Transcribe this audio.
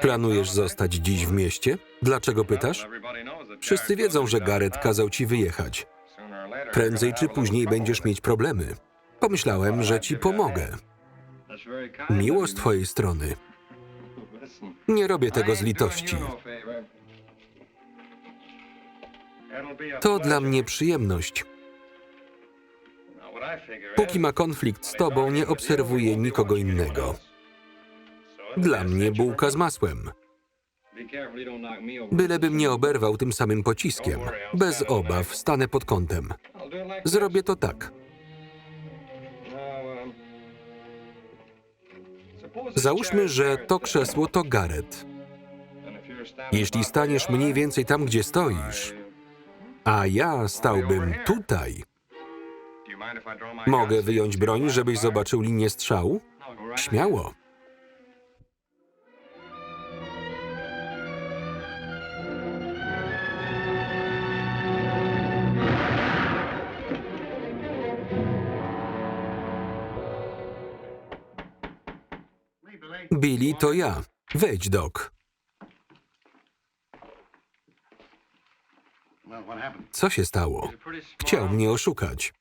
Planujesz zostać dziś w mieście? Dlaczego pytasz? Wszyscy wiedzą, że Gareth kazał ci wyjechać. Prędzej czy później będziesz mieć problemy. Pomyślałem, że ci pomogę. Miło z twojej strony. Nie robię tego z litości. To dla mnie przyjemność. Póki ma konflikt z tobą, nie obserwuję nikogo innego. Dla mnie bułka z masłem. Bylebym nie oberwał tym samym pociskiem. Bez obaw stanę pod kątem. Zrobię to tak. Załóżmy, że to krzesło to Gareth. Jeśli staniesz mniej więcej tam, gdzie stoisz, a ja stałbym tutaj, mogę wyjąć broń, żebyś zobaczył linię strzału? Śmiało. Billy, to ja. Wejdź, Doc. Co się stało? Chciał mnie oszukać.